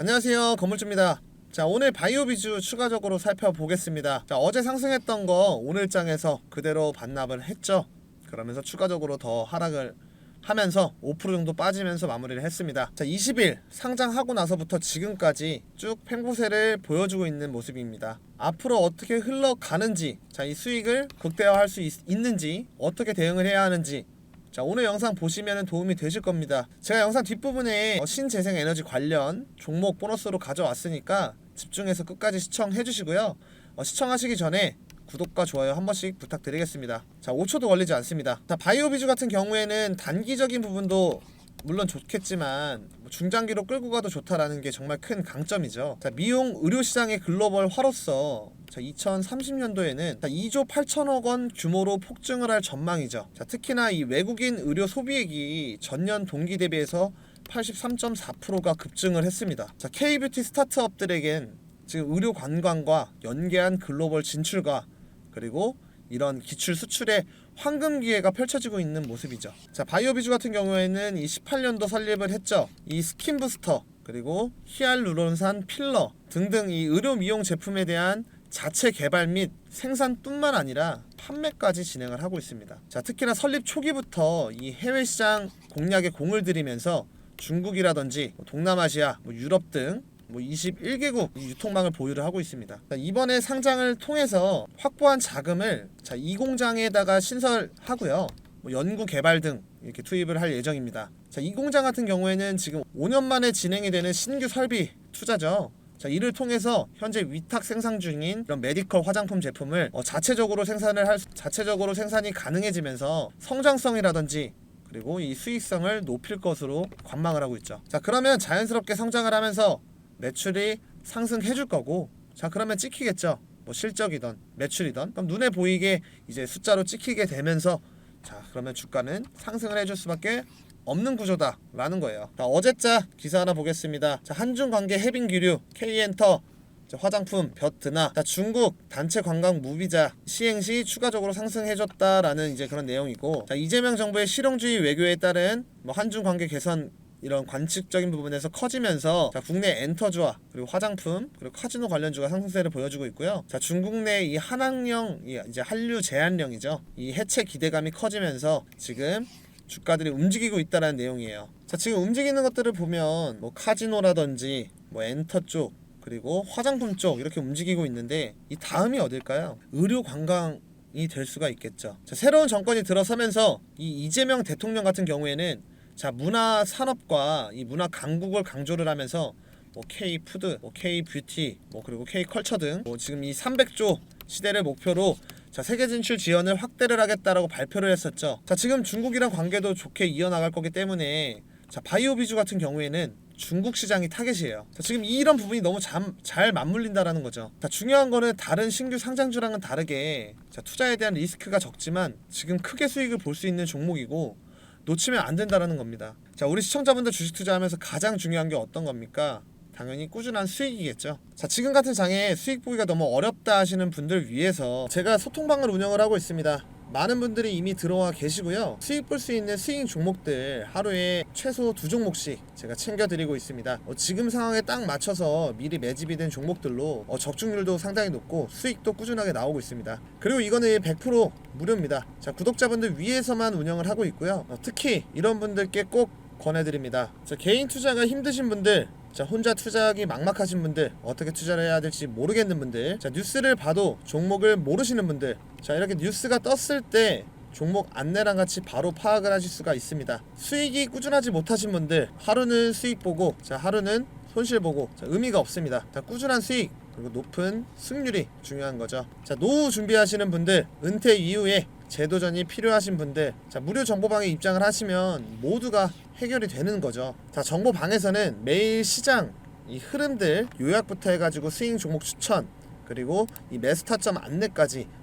안녕하세요. 건물주입니다. 자 오늘 바이오 비주 추가적으로 살펴보겠습니다. 자 어제 상승했던 거 오늘 장에서 그대로 반납을 했죠? 그러면서 추가적으로 더 하락을 하면서 5% 정도 빠지면서 마무리를 했습니다. 자 20일 상장하고 나서부터 지금까지 쭉 팽고세를 보여주고 있는 모습입니다. 앞으로 어떻게 흘러가는지 자 이 수익을 극대화할 수 있, 있는지 어떻게 대응을 해야 하는지 자 오늘 영상 보시면 도움이 되실 겁니다. 제가 영상 뒷부분에 어, 신재생 에너지 관련 종목 보너스로 가져왔으니까 집중해서 끝까지 시청해 주시고요. 어, 시청하시기 전에 구독과 좋아요 한 번씩 부탁드리겠습니다. 자 5초도 걸리지 않습니다. 자 바이오 비주 같은 경우에는 단기적인 부분도 물론 좋겠지만 뭐 중장기로 끌고 가도 좋다라는 게 정말 큰 강점이죠. 자, 미용 의료 시장의 글로벌 화로서 자, 2030년도에는 2조 8천억 원 규모로 폭증을 할 전망이죠. 자, 특히나 이 외국인 의료 소비액이 전년 동기 대비해서 83.4%가 급증을 했습니다. 자, K뷰티 스타트업들에겐 지금 의료 관광과 연계한 글로벌 진출과 그리고 이런 기출 수출의 황금 기회가 펼쳐지고 있는 모습이죠. 자, 바이오비주 같은 경우에는 이 18년도 설립을 했죠. 이 스킨 부스터 그리고 히알루론산 필러 등등 이 의료 미용 제품에 대한 자체 개발 및 생산뿐만 아니라 판매까지 진행을 하고 있습니다. 자, 특히나 설립 초기부터 이 해외 시장 공략에 공을 들이면서 중국이라든지 뭐 동남아시아, 뭐 유럽 등뭐 21개국 유통망을 보유를 하고 있습니다. 자, 이번에 상장을 통해서 확보한 자금을 자, 이 공장에다가 신설하고요. 뭐 연구 개발 등 이렇게 투입을 할 예정입니다. 자, 이 공장 같은 경우에는 지금 5년 만에 진행이 되는 신규 설비 투자죠. 자, 이를 통해서 현재 위탁 생산 중인 이런 메디컬 화장품 제품을 어, 자체적으로 생산을 할 수- 자체적으로 생산이 가능해지면서 성장성이라든지 그리고 이 수익성을 높일 것으로 관망을 하고 있죠. 자, 그러면 자연스럽게 성장을 하면서 매출이 상승해 줄 거고 자, 그러면 찍히겠죠. 뭐 실적이던 매출이던 그럼 눈에 보이게 이제 숫자로 찍히게 되면서 자, 그러면 주가는 상승을 해줄 수밖에 없는 구조다라는 거예요. 자, 어제자 기사 하나 보겠습니다. 자, 한중 관계 해빙 기류 K엔터 자, 화장품 벼트나 자, 중국 단체 관광 무비자 시행 시 추가적으로 상승해줬다라는 이제 그런 내용이고 자, 이재명 정부의 실용주의 외교에 따른 뭐 한중 관계 개선 이런 관측적인 부분에서 커지면서 자, 국내 엔터주와 그리고 화장품 그리고 카지노 관련주가 상승세를 보여주고 있고요. 자 중국 내 이 한항령 이 이제 한류 제한령이죠. 이 해체 기대감이 커지면서 지금 주가들이 움직이고 있다는 내용이에요. 자 지금 움직이는 것들을 보면 뭐 카지노라든지 뭐 엔터 쪽 그리고 화장품 쪽 이렇게 움직이고 있는데 이 다음이 어딜까요? 의료 관광 이될 수가 있겠죠. 자, 새로운 정권이 들어서면서 이 이재명 대통령 같은 경우에는 자 문화 산업과 이 문화 강국을 강조를 하면서 뭐 K 푸드, 뭐 K 뷰티, 뭐 그리고 K 컬처 등 뭐 지금 이 300조 시대를 목표로 자 세계 진출 지원을 확대를 하겠다라고 발표를 했었죠. 자 지금 중국이랑 관계도 좋게 이어나갈 거기 때문에 자 바이오 비주 같은 경우에는 중국 시장이 타겟이에요. 자, 지금 이런 부분이 너무 잠, 잘 맞물린다라는 거죠. 자, 중요한 거는 다른 신규 상장주랑은 다르게 자, 투자에 대한 리스크가 적지만 지금 크게 수익을 볼 수 있는 종목이고 놓치면 안 된다라는 겁니다. 자, 우리 시청자분들 주식 투자하면서 가장 중요한 게 어떤 겁니까? 당연히 꾸준한 수익이겠죠. 자, 지금 같은 장에 수익 보기가 너무 어렵다 하시는 분들 위해서 제가 소통방을 운영을 하고 있습니다. 많은 분들이 이미 들어와 계시고요. 수익 볼 수 있는 수익 종목들 하루에 최소 두 종목씩 제가 챙겨드리고 있습니다. 어, 지금 상황에 딱 맞춰서 미리 매집이 된 종목들로 어, 적중률도 상당히 높고 수익도 꾸준하게 나오고 있습니다. 그리고 이거는 100% 무료입니다. 자, 구독자분들 위해서만 운영을 하고 있고요. 어, 특히 이런 분들께 꼭 권해드립니다. 자, 개인 투자가 힘드신 분들, 자, 혼자 투자하기 막막하신 분들, 어떻게 투자를 해야 될지 모르겠는 분들, 자, 뉴스를 봐도 종목을 모르시는 분들, 자, 이렇게 뉴스가 떴을 때 종목 안내랑 같이 바로 파악을 하실 수가 있습니다. 수익이 꾸준하지 못하신 분들, 하루는 수익 보고, 자, 하루는 손실 보고, 자, 의미가 없습니다. 자, 꾸준한 수익, 그리고 높은 승률이 중요한 거죠. 자, 노후 준비하시는 분들, 은퇴 이후에 제도전이 필요하신 분들, 자, 무료 정보방에 입장을 하시면 모두가 해결이 되는 거죠. 자, 정보방에서는 매일 시장 이 흐름들 요약부터 해가지고 스윙 종목 추천 그리고 이 매스타점 안내까지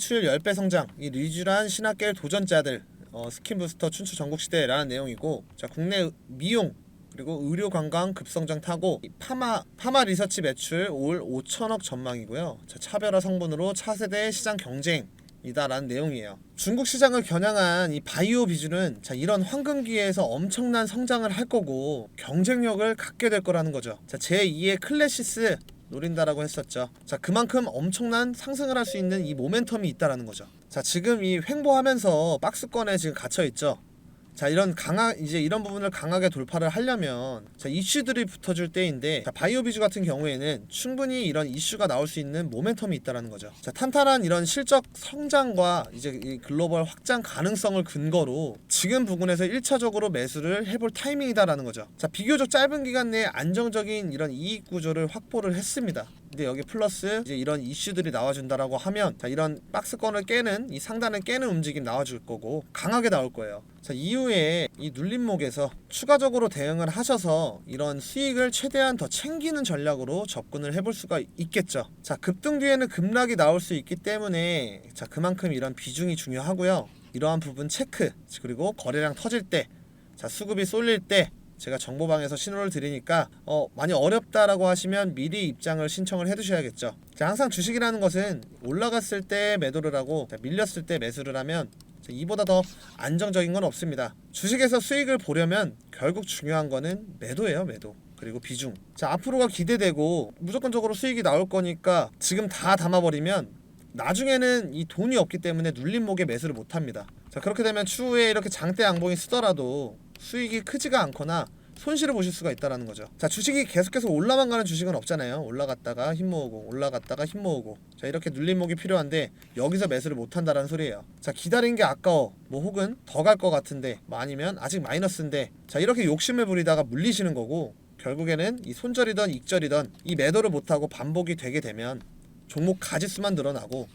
출 10배 성장, 이 리쥬란 신학계 도전자들, 어, 스킨 부스터 춘추 전국시대라는 내용이고, 자, 국내 미용 그리고 의료 관광 급성장 타고 이 파마 파마 리서치 매출 올 5천억 전망이고요. 자, 차별화 성분으로 차세대 시장 경쟁 이다라는 내용이에요. 중국 시장을 겨냥한 이 바이오 비주는 자 이런 황금기회에서 엄청난 성장을 할 거고 경쟁력을 갖게 될 거라는 거죠. 자 제2의 클래시스 노린다라고 했었죠. 자 그만큼 엄청난 상승을 할 수 있는 이 모멘텀이 있다라는 거죠. 자 지금 이 횡보하면서 박스권에 지금 갇혀 있죠. 자 이런 강하 이제 이런 부분을 강하게 돌파를 하려면 자 이슈들이 붙어줄 때인데 자 바이오 비주 같은 경우에는 충분히 이런 이슈가 나올 수 있는 모멘텀이 있다라는 거죠. 자 탄탄한 이런 실적 성장과 이제 이 글로벌 확장 가능성을 근거로 지금 부분에서 1차적으로 매수를 해볼 타이밍이다라는 거죠. 자 비교적 짧은 기간 내에 안정적인 이런 이익 구조를 확보를 했습니다. 근데 여기 플러스 이제 이런 이슈들이 나와준다라고 하면 자 이런 박스권을 깨는 이 상단을 깨는 움직임 나와줄 거고 강하게 나올 거예요. 자 이후에 이 눌림목에서 추가적으로 대응을 하셔서 이런 수익을 최대한 더 챙기는 전략으로 접근을 해볼 수가 있겠죠. 자 급등 뒤에는 급락이 나올 수 있기 때문에 자 그만큼 이런 비중이 중요하고요. 이러한 부분 체크 그리고 거래량 터질 때, 자 수급이 쏠릴 때 제가 정보방에서 신호를 드리니까 어 많이 어렵다라고 하시면 미리 입장을 신청을 해두셔야겠죠. 자 항상 주식이라는 것은 올라갔을 때 매도를 하고 자, 밀렸을 때 매수를 하면 자, 이보다 더 안정적인 건 없습니다. 주식에서 수익을 보려면 결국 중요한 거는 매도예요, 매도. 그리고 비중. 자 앞으로가 기대되고 무조건적으로 수익이 나올 거니까 지금 다 담아버리면 나중에는 이 돈이 없기 때문에 눌림목에 매수를 못 합니다. 자 그렇게 되면 추후에 이렇게 장대 양봉이 쓰더라도 수익이 크지가 않거나 손실을 보실 수가 있다라는 거죠. 자 주식이 계속해서 올라만 가는 주식은 없잖아요. 올라갔다가 힘 모으고 올라갔다가 힘 모으고 자 이렇게 눌림목이 필요한데 여기서 매수를 못 한다라는 소리예요. 자 기다린 게 아까워 뭐 혹은 더 갈 것 같은데 뭐 아니면 아직 마이너스인데 자 이렇게 욕심을 부리다가 물리시는 거고 결국에는 이 손절이던 익절이던 이 매도를 못 하고 반복이 되게 되면 종목 가지수만 늘어나고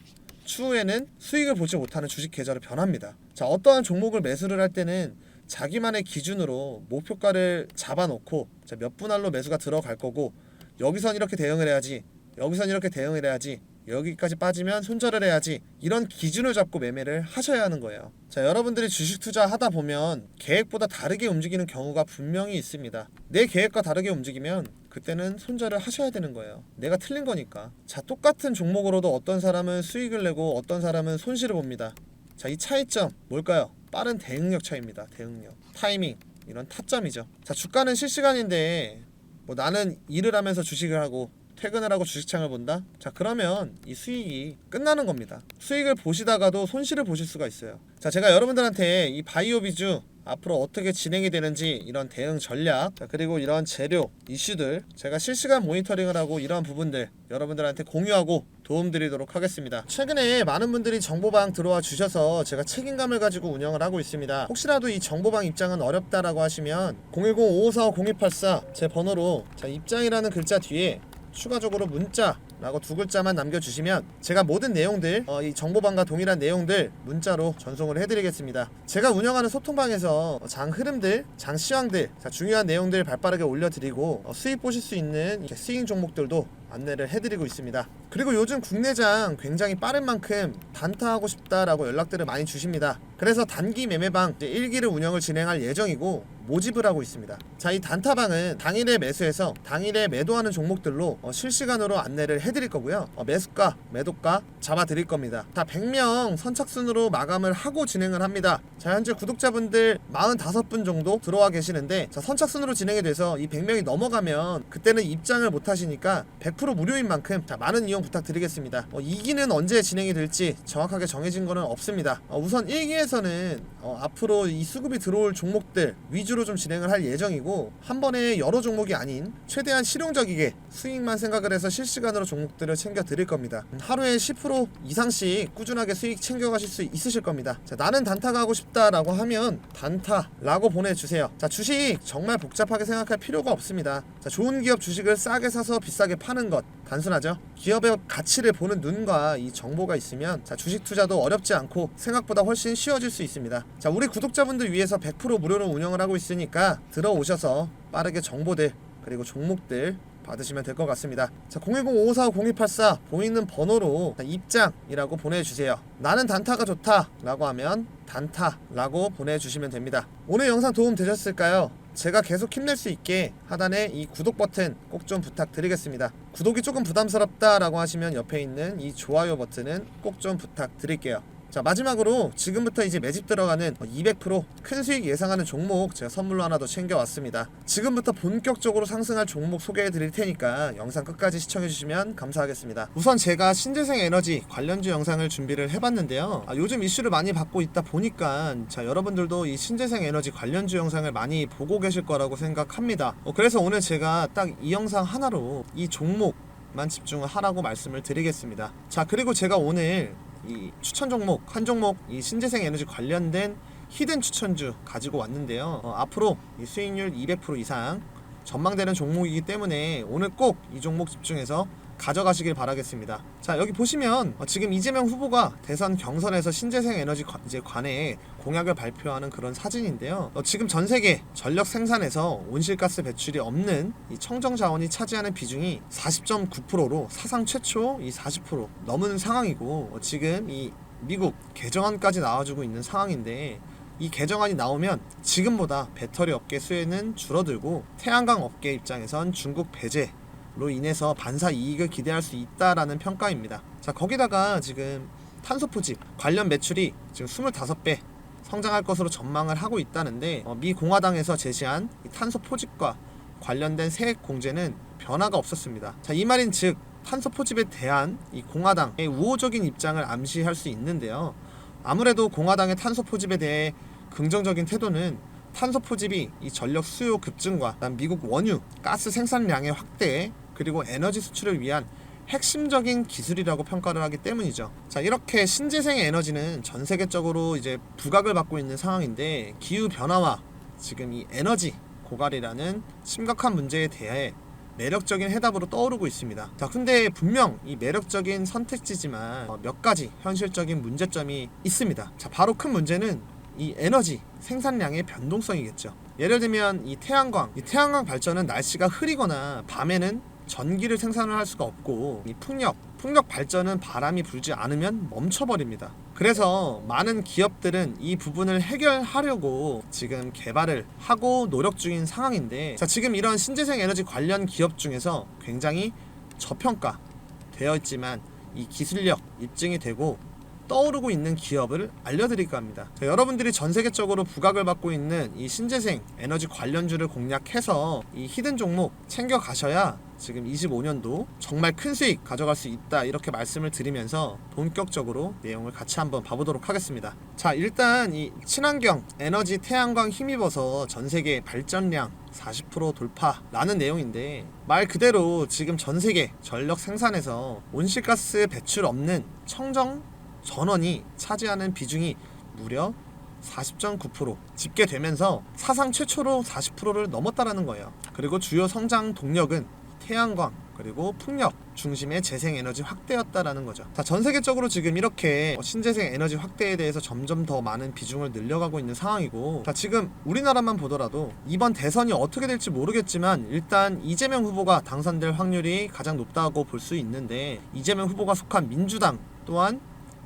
추후에는 수익을 보지 못하는 주식 계좌로 변합니다. 자, 어떠한 종목을 매수를 할 때는 자기만의 기준으로 목표가를 잡아놓고 자, 몇 분 할로 매수가 들어갈 거고 여기선 이렇게 대응을 해야지 여기선 이렇게 대응을 해야지 여기까지 빠지면 손절을 해야지 이런 기준을 잡고 매매를 하셔야 하는 거예요. 자, 여러분들이 주식 투자 하다 보면 계획보다 다르게 움직이는 경우가 분명히 있습니다. 내 계획과 다르게 움직이면 그때는 손절을 하셔야 되는 거예요. 내가 틀린 거니까. 자, 똑같은 종목으로도 어떤 사람은 수익을 내고 어떤 사람은 손실을 봅니다. 자, 이 차이점 뭘까요? 빠른 대응력 차이입니다. 대응력. 타이밍. 이런 타점이죠. 자, 주가는 실시간인데 뭐 나는 일을 하면서 주식을 하고 퇴근을 하고 주식창을 본다? 자, 그러면 이 수익이 끝나는 겁니다. 수익을 보시다가도 손실을 보실 수가 있어요. 자, 제가 여러분들한테 이 바이오 비주 앞으로 어떻게 진행이 되는지 이런 대응 전략 자, 그리고 이런 재료 이슈들 제가 실시간 모니터링을 하고 이러한 부분들 여러분들한테 공유하고 도움드리도록 하겠습니다. 최근에 많은 분들이 정보방 들어와 주셔서 제가 책임감을 가지고 운영을 하고 있습니다. 혹시라도 이 정보방 입장은 어렵다라고 하시면 010-5545-0284 제 번호로 자, 입장이라는 글자 뒤에 추가적으로 문자 라고 두 글자만 남겨주시면 제가 모든 내용들 어, 이 정보방과 동일한 내용들 문자로 전송을 해드리겠습니다. 제가 운영하는 소통방에서 장 흐름들, 장 시황들, 자, 중요한 내용들 발빠르게 올려드리고 어, 수익 보실 수 있는 스윙 종목들도 안내를 해드리고 있습니다. 그리고 요즘 국내장 굉장히 빠른 만큼 단타하고 싶다라고 연락들을 많이 주십니다. 그래서 단기 매매방 이제 1기를 운영을 진행할 예정이고 모집을 하고 있습니다. 자, 이 단타방은 당일에 매수해서 당일에 매도하는 종목들로 어, 실시간으로 안내를 해드릴 거고요. 어, 매수가, 매도가 잡아드릴 겁니다. 다 100명 선착순으로 마감을 하고 진행을 합니다. 자, 현재 구독자분들 45분 정도 들어와 계시는데 자, 선착순으로 진행이 돼서 이 100명이 넘어가면 그때는 입장을 못 하시니까 100% 무료인 만큼 자, 많은 이용 부탁드리겠습니다. 어, 2기는 언제 진행이 될지 정확하게 정해진 거는 없습니다. 어, 우선 1기에서는 앞으로 이 수급이 들어올 종목들 위주로 위주로 좀 진행을 할 예정이고 한 번에 여러 종목이 아닌 최대한 실용적이게 수익만 생각을 해서 실시간으로 종목들을 챙겨 드릴 겁니다. 음, 하루에 10% 이상씩 꾸준하게 수익 챙겨 가실 수 있으실 겁니다. 자, 나는 단타가 하고 싶다라고 하면 단타라고 보내주세요. 자, 주식 정말 복잡하게 생각할 필요가 없습니다. 자, 좋은 기업 주식을 싸게 사서 비싸게 파는 것 단순하죠. 기업의 가치를 보는 눈과 이 정보가 있으면 자, 주식 투자도 어렵지 않고 생각보다 훨씬 쉬워질 수 있습니다. 자, 우리 구독자분들 위해서 100% 무료로 운영을 하고 있 으니까 들어오셔서 빠르게 정보들 그리고 종목들 받으시면 될 것 같습니다. 자, 010-5545-0284 보이는 번호로 자, 입장이라고 보내주세요. 나는 단타가 좋다 라고 하면 단타라고 보내주시면 됩니다. 오늘 영상 도움 되셨을까요? 제가 계속 힘낼 수 있게 하단에 이 구독 버튼 꼭 좀 부탁드리겠습니다. 구독이 조금 부담스럽다 라고 하시면 옆에 있는 이 좋아요 버튼은 꼭 좀 부탁드릴게요. 자 마지막으로 지금부터 이제 매집 들어가는 200%큰 수익 예상하는 종목 제가 선물로 하나 더 챙겨왔습니다. 지금부터 본격적으로 상승할 종목 소개해 드릴 테니까 영상 끝까지 시청해 주시면 감사하겠습니다. 우선 제가 신재생 에너지 관련주 영상을 준비를 해봤는데요. 아, 요즘 이슈를 많이 받고 있다 보니까 자 여러분들도 이 신재생 에너지 관련주 영상을 많이 보고 계실 거라고 생각합니다. 어, 그래서 오늘 제가 딱 이 영상 하나로 이 종목 만 집중을 하라고 말씀을 드리겠습니다. 자 그리고 제가 오늘 이 추천 종목 한 종목 이 신재생 에너지 관련된 히든 추천주 가지고 왔는데요. 어, 앞으로 이 수익률 200% 이상 전망되는 종목이기 때문에 오늘 꼭 이 종목 집중해서 가져가시길 바라겠습니다. 자 여기 보시면 어, 지금 이재명 후보가 대선 경선에서 신재생 에너지 관, 이제 관에 공약을 발표하는 그런 사진인데요. 어, 지금 전 세계 전력 생산에서 온실가스 배출이 없는 이 청정 자원이 차지하는 비중이 40.9%로 사상 최초 이 40% 넘은 상황이고 어, 지금 이 미국 개정안까지 나와주고 있는 상황인데 이 개정안이 나오면 지금보다 배터리 업계 수혜는 줄어들고 태양광 업계 입장에선 중국 배제 로 인해서 반사 이익을 기대할 수 있다라는 평가입니다. 자 거기다가 지금 탄소 포집 관련 매출이 지금 25배 성장할 것으로 전망을 하고 있다는데 어, 미 공화당에서 제시한 이 탄소 포집과 관련된 세액 공제는 변화가 없었습니다. 자 이 말인 즉 탄소 포집에 대한 이 공화당의 우호적인 입장을 암시할 수 있는데요. 아무래도 공화당의 탄소 포집에 대해 긍정적인 태도는 탄소 포집이 이 전력 수요 급증과 미국 원유 가스 생산량의 확대 그리고 에너지 수출을 위한 핵심적인 기술이라고 평가를 하기 때문이죠. 자, 이렇게 신재생 에너지는 전 세계적으로 이제 부각을 받고 있는 상황인데 기후 변화와 지금 이 에너지 고갈이라는 심각한 문제에 대해 매력적인 해답으로 떠오르고 있습니다. 자, 근데 분명 이 매력적인 선택지지만 어, 몇 가지 현실적인 문제점이 있습니다. 자, 바로 큰 문제는 이 에너지 생산량의 변동성이겠죠. 예를 들면 이 태양광, 이 태양광 발전은 날씨가 흐리거나 밤에는 전기를 생산을 할 수가 없고 이 풍력, 풍력 발전은 바람이 불지 않으면 멈춰버립니다. 그래서 많은 기업들은 이 부분을 해결하려고 지금 개발을 하고 노력 중인 상황인데 자 지금 이런 신재생 에너지 관련 기업 중에서 굉장히 저평가 되어 있지만 이 기술력 입증이 되고 떠오르고 있는 기업을 알려드릴까 합니다. 자, 여러분들이 전 세계적으로 부각을 받고 있는 이 신재생 에너지 관련주를 공략해서 이 히든 종목 챙겨 가셔야 지금 25년도 정말 큰 수익 가져갈 수 있다 이렇게 말씀을 드리면서 본격적으로 내용을 같이 한번 봐보도록 하겠습니다. 자 일단 이 친환경 에너지 태양광 힘입어서 전 세계 발전량 40% 돌파라는 내용인데 말 그대로 지금 전 세계 전력 생산에서 온실가스 배출 없는 청정 전원이 차지하는 비중이 무려 40.9% 집계되면서 사상 최초로 40%를 넘었다라는 거예요. 그리고 주요 성장 동력은 태양광 그리고 풍력 중심의 재생 에너지 확대였다라는 거죠. 자, 전 세계적으로 지금 이렇게 신재생 에너지 확대에 대해서 점점 더 많은 비중을 늘려가고 있는 상황이고, 자, 지금 우리나라만 보더라도 이번 대선이 어떻게 될지 모르겠지만 일단 이재명 후보가 당선될 확률이 가장 높다고 볼 수 있는데 이재명 후보가 속한 민주당 또한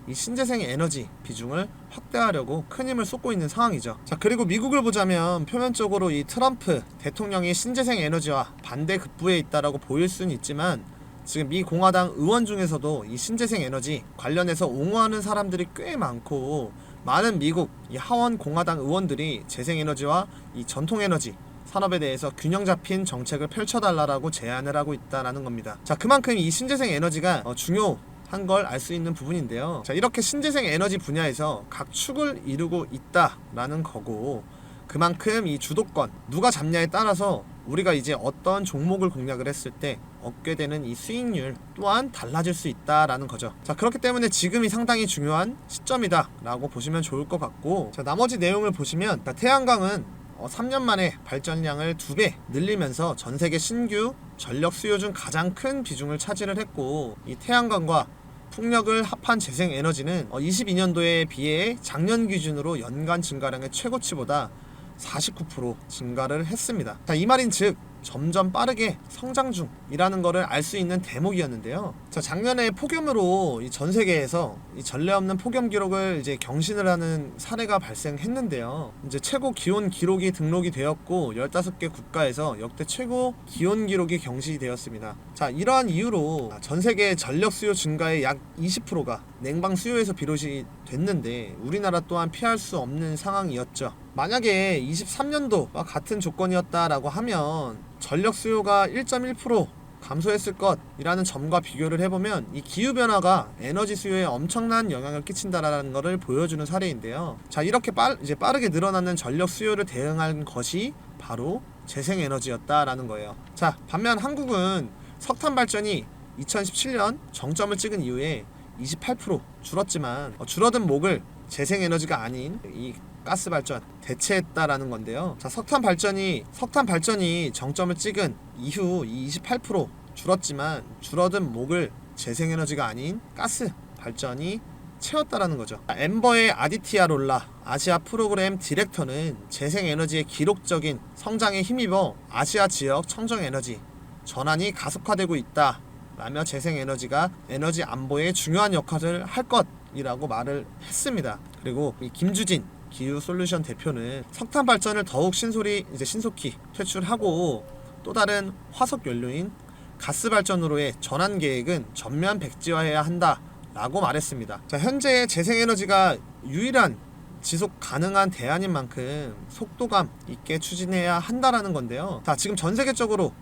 이 신재생 에너지 비중을 확대하려고 큰 힘을 쏟고 있는 상황이죠. 자, 그리고 미국을 보자면 표면적으로 이 트럼프 대통령이 신재생 에너지와 반대 급부에 있다라고 보일 수는 있지만 지금 미 공화당 의원 중에서도 이 신재생 에너지 관련해서 옹호하는 사람들이 꽤 많고 많은 미국 이 하원 공화당 의원들이 재생 에너지와 이 전통 에너지 산업에 대해서 균형 잡힌 정책을 펼쳐달라고 제안을 하고 있다라는 겁니다. 자, 그만큼 이 신재생 에너지가 어, 중요 한 걸 알 수 있는 부분인데요. 자, 이렇게 신재생 에너지 분야에서 각 축을 이루고 있다라는 거고 그만큼 이 주도권 누가 잡냐에 따라서 우리가 이제 어떤 종목을 공략을 했을 때 얻게 되는 이 수익률 또한 달라질 수 있다라는 거죠. 자 그렇기 때문에 지금이 상당히 중요한 시점이다라고 보시면 좋을 것 같고 자 나머지 내용을 보시면 자, 태양광은 어, 3년 만에 발전량을 두배 늘리면서 전 세계 신규 전력 수요 중 가장 큰 비중을 차지를 했고 이 태양광과 풍력을 합한 재생 에너지는 어, 22년도에 비해 작년 기준으로 연간 증가량의 최고치보다 49% 증가를 했습니다. 자, 이 말인 즉 점점 빠르게 성장 중이라는 것을 알 수 있는 대목이었는데요. 자, 작년에 폭염으로 이전 세계에서 이 전례 없는 폭염 기록을 이제 경신을 하는 사례가 발생했는데요. 이제 최고 기온 기록이 등록이 되었고 15개 국가에서 역대 최고 기온 기록이 경시되었습니다. 자, 이러한 이유로 전 세계 전력 수요 증가의 약 20%가 냉방 수요에서 비롯이 됐는데 우리나라 또한 피할 수 없는 상황이었죠. 만약에 23년도와 같은 조건이었다라고 하면 전력 수요가 1.1% 감소했을 것이라는 점과 비교를 해보면 이 기후 변화가 에너지 수요에 엄청난 영향을 끼친다라는 것을 보여주는 사례인데요. 자 이렇게 빠, 이제 빠르게 늘어나는 전력 수요를 대응한 것이 바로 재생 에너지였다라는 거예요. 자 반면 한국은 석탄 발전이 2017년 정점을 찍은 이후에 28% 줄었지만 어, 줄어든 목을 재생 에너지가 아닌 이 가스 발전 대체했다라는 건데요. 자, 석탄 발전이 석탄 발전이 정점을 찍은 이후 이28% 줄었지만 줄어든 목을 재생 에너지가 아닌 가스 발전이 채웠다라는 거죠. 엠버의 아디티아 롤라 아시아 프로그램 디렉터는 재생 에너지의 기록적인 성장에 힘입어 아시아 지역 청정 에너지 전환이 가속화되고 있다. 라며 재생 에너지가 에너지 안보에 중요한 역할을 할 것이라고 말을 했습니다. 그리고 이 김주진 기후 솔루션 대표는 석탄 발전을 더욱 신소리 이제 신속히 퇴출하고 또 다른 화석 연료인 가스 발전으로의 전환 계획은 전면 백지화해야 한다라고 말했습니다. 자, 현재 재생 에너지가 유일한 지속 가능한 대안인 만큼 속도감 있게 추진해야 한다라는 건데요. 자, 지금 전 세계적으로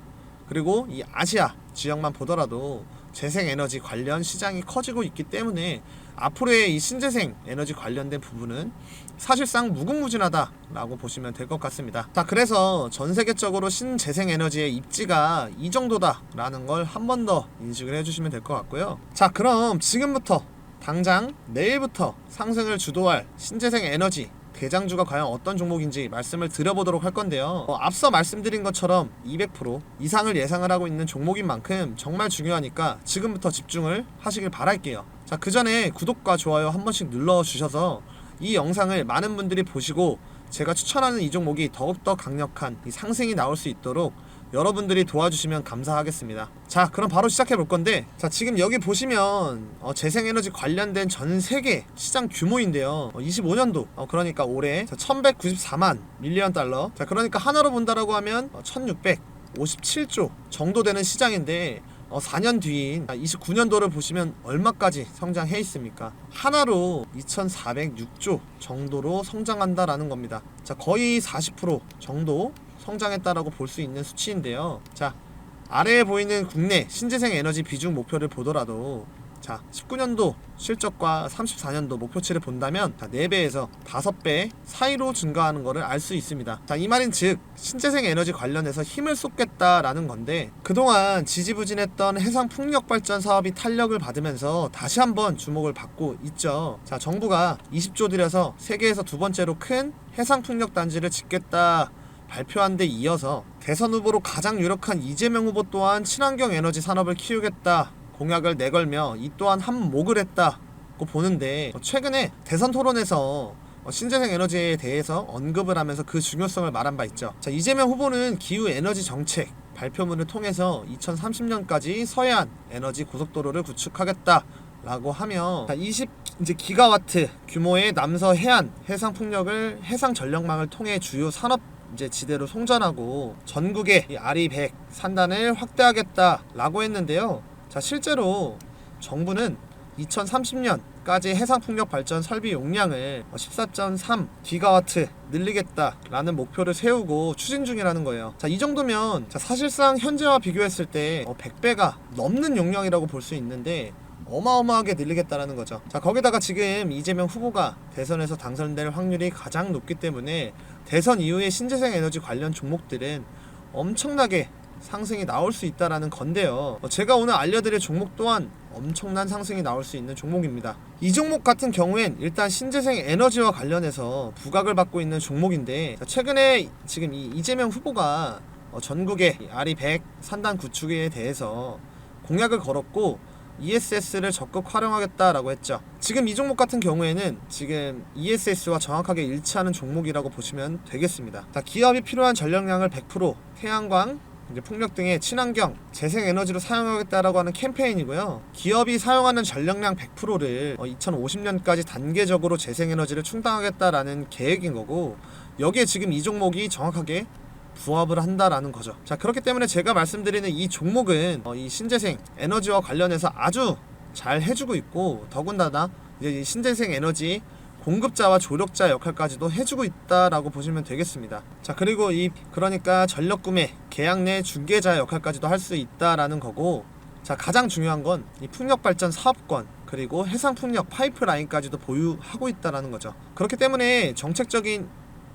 그리고 이 아시아 지역만 보더라도 재생 에너지 관련 시장이 커지고 있기 때문에 앞으로의 이 신재생 에너지 관련된 부분은 사실상 무궁무진하다라고 보시면 될 것 같습니다. 자, 그래서 전 세계적으로 신재생 에너지의 입지가 이 정도다라는 걸 한 번 더 인식을 해주시면 될 것 같고요. 자, 그럼 지금부터 당장 내일부터 상승을 주도할 신재생 에너지 대장주가 과연 어떤 종목인지 말씀을 드려보도록 할 건데요. 어, 앞서 말씀드린 것처럼 200% 이상을 예상을 하고 있는 종목인 만큼 정말 중요하니까 지금부터 집중을 하시길 바랄게요. 자, 그 전에 구독과 좋아요 한 번씩 눌러주셔서 이 영상을 많은 분들이 보시고 제가 추천하는 이 종목이 더욱더 강력한 이 상승이 나올 수 있도록 여러분들이 도와주시면 감사하겠습니다. 자, 그럼 바로 시작해 볼 건데, 자, 지금 여기 보시면 어, 재생에너지 관련된 전 세계 시장 규모인데요. 어, 25년도, 어, 그러니까 올해 자, 1,194만 밀리언 달러. 자, 그러니까 하나로 본다라고 하면 어, 1,657조 정도 되는 시장인데. 어, 4년 뒤인 29년도를 보시면 얼마까지 성장해 있습니까? 하나로 2,406조 정도로 성장한다라는 겁니다. 자, 거의 40% 정도 성장했다라고 볼 수 있는 수치인데요. 자, 아래에 보이는 국내 신재생 에너지 비중 목표를 보더라도 자, 19년도 실적과 34년도 목표치를 본다면 자, 4배에서 5배 사이로 증가하는 것을 알 수 있습니다. 자, 이 말인 즉 신재생 에너지 관련해서 힘을 쏟겠다라는 건데 그동안 지지부진했던 해상 풍력 발전 사업이 탄력을 받으면서 다시 한번 주목을 받고 있죠. 자, 정부가 20조 들여서 세계에서 두 번째로 큰 해상 풍력 단지를 짓겠다 발표한 데 이어서 대선 후보로 가장 유력한 이재명 후보 또한 친환경 에너지 산업을 키우겠다 공약을 내걸며 이 또한 한몫을 했다고 보는데 최근에 대선 토론에서 신재생 에너지에 대해서 언급을 하면서 그 중요성을 말한 바 있죠. 자, 이재명 후보는 기후 에너지 정책 발표문을 통해서 2030년까지 서해안 에너지 고속도로를 구축하겠다. 라고 하며 20 이제 기가와트 규모의 남서 해안 해상 풍력을 해상 전력망을 통해 주요 산업 이제 지대로 송전하고 전국의 이 아리 100 산단을 확대하겠다라고 했는데요. 자, 실제로 정부는 2030년까지 해상 풍력 발전 설비 용량을 14.3 기가와트 늘리겠다라는 목표를 세우고 추진 중이라는 거예요. 자, 이 정도면 자, 사실상 현재와 비교했을 때 어, 100배가 넘는 용량이라고 볼 수 있는데 어마어마하게 늘리겠다라는 거죠. 자, 거기다가 지금 이재명 후보가 대선에서 당선될 확률이 가장 높기 때문에 대선 이후에 신재생 에너지 관련 종목들은 엄청나게 상승이 나올 수 있다라는 건데요. 어, 제가 오늘 알려드릴 종목 또한 엄청난 상승이 나올 수 있는 종목입니다. 이 종목 같은 경우엔 일단 신재생 에너지와 관련해서 부각을 받고 있는 종목인데 자, 최근에 지금 이 이재명 후보가 어, 전국의 이 아리 100 산단 구축에 대해서 공약을 걸었고 ESS를 적극 활용하겠다라고 했죠. 지금 이 종목 같은 경우에는 지금 ESS와 정확하게 일치하는 종목이라고 보시면 되겠습니다. 자, 기업이 필요한 전력량을 100% 태양광, 이제 풍력 등의 친환경 재생 에너지로 사용하겠다라고 하는 캠페인이고요. 기업이 사용하는 전력량 100%를 2050년까지 단계적으로 재생 에너지를 충당하겠다라는 계획인 거고 여기에 지금 이 종목이 정확하게 부합을 한다라는 거죠. 자 그렇기 때문에 제가 말씀드리는 이 종목은 어, 이 신재생 에너지와 관련해서 아주 잘 해주고 있고 더군다나 이제 이 신재생 에너지 공급자와 조력자 역할까지도 해주고 있다라고 보시면 되겠습니다. 자 그리고 이 그러니까 전력 구매 계약 내 중개자 역할까지도 할 수 있다라는 거고 자 가장 중요한 건 이 풍력 발전 사업권 그리고 해상 풍력 파이프라인까지도 보유하고 있다라는 거죠. 그렇기 때문에 정책적인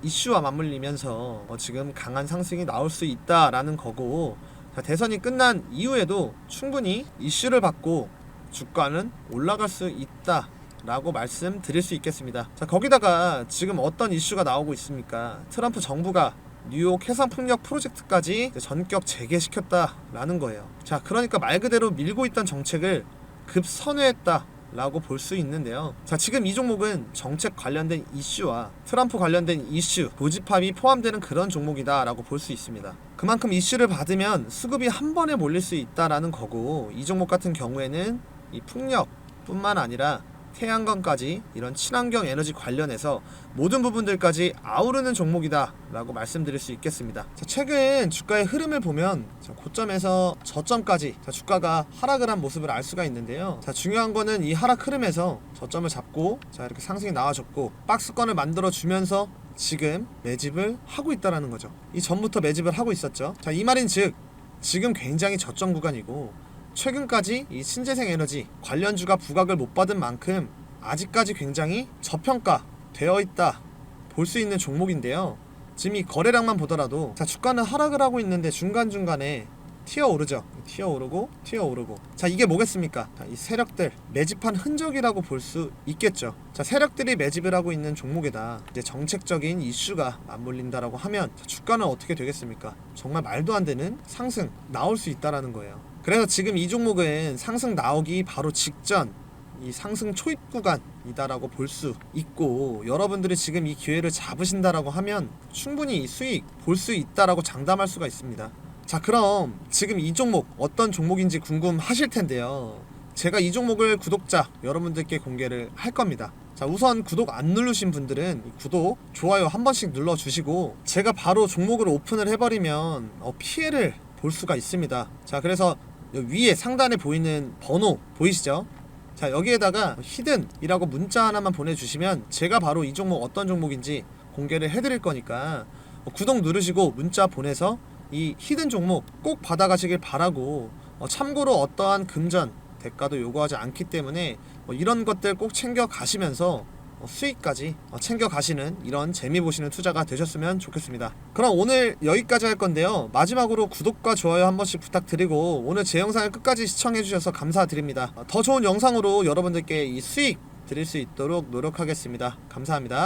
이슈와 맞물리면서 어, 지금 강한 상승이 나올 수 있다라는 거고 자, 대선이 끝난 이후에도 충분히 이슈를 받고 주가는 올라갈 수 있다 라고 말씀드릴 수 있겠습니다. 자 거기다가 지금 어떤 이슈가 나오고 있습니까? 트럼프 정부가 뉴욕 해상 풍력 프로젝트까지 전격 재개시켰다라는 거예요. 자 그러니까 말 그대로 밀고 있던 정책을 급선회했다. 라고 볼 수 있는데요. 자, 지금 이 종목은 정책 관련된 이슈와 트럼프 관련된 이슈, 고집합이 포함되는 그런 종목이다라고 볼 수 있습니다. 그만큼 이슈를 받으면 수급이 한 번에 몰릴 수 있다라는 거고 이 종목 같은 경우에는 이 풍력 뿐만 아니라 태양광까지 이런 친환경 에너지 관련해서 모든 부분들까지 아우르는 종목이다라고 말씀드릴 수 있겠습니다. 자, 최근 주가의 흐름을 보면 자, 고점에서 저점까지 자, 주가가 하락을 한 모습을 알 수가 있는데요. 자, 중요한 거는 이 하락 흐름에서 저점을 잡고 자, 이렇게 상승이 나와줬고 박스권을 만들어 주면서 지금 매집을 하고 있다라는 거죠. 이 전부터 매집을 하고 있었죠. 자, 이 말인 즉 지금 굉장히 저점 구간이고 최근까지 이 신재생 에너지 관련주가 부각을 못 받은 만큼 아직까지 굉장히 저평가 되어 있다 볼 수 있는 종목인데요. 지금 이 거래량만 보더라도 자 주가는 하락을 하고 있는데 중간 중간에 튀어 오르죠. 튀어 오르고 튀어 오르고. 자 이게 뭐겠습니까? 자, 이 세력들 매집한 흔적이라고 볼 수 있겠죠. 자 세력들이 매집을 하고 있는 종목에다 이제 정책적인 이슈가 맞물린다라고 하면 자, 주가는 어떻게 되겠습니까? 정말 말도 안 되는 상승 나올 수 있다라는 거예요. 그래서 지금 이 종목은 상승 나오기 바로 직전 이 상승 초입 구간이다라고 볼 수 있고 여러분들이 지금 이 기회를 잡으신다라고 하면 충분히 수익 볼 수 있다라고 장담할 수가 있습니다. 자 그럼 지금 이 종목 어떤 종목인지 궁금하실 텐데요. 제가 이 종목을 구독자 여러분들께 공개를 할 겁니다. 자 우선 구독 안 누르신 분들은 구독, 좋아요 한 번씩 눌러주시고 제가 바로 종목을 오픈을 해버리면 어, 피해를 볼 수가 있습니다. 자 그래서 위에 상단에 보이는 번호 보이시죠? 자 여기에다가 히든이라고 문자 하나만 보내주시면 제가 바로 이 종목 어떤 종목인지 공개를 해드릴 거니까 어, 구독 누르시고 문자 보내서 이 히든 종목 꼭 받아가시길 바라고 어, 참고로 어떠한 금전 대가도 요구하지 않기 때문에 어, 이런 것들 꼭 챙겨 가시면서 어, 수익까지 어, 챙겨 가시는 이런 재미 보시는 투자가 되셨으면 좋겠습니다. 그럼 오늘 여기까지 할 건데요. 마지막으로 구독과 좋아요 한 번씩 부탁드리고 오늘 제 영상을 끝까지 시청해 주셔서 감사드립니다. 어, 더 좋은 영상으로 여러분들께 이 수익 드릴 수 있도록 노력하겠습니다. 감사합니다.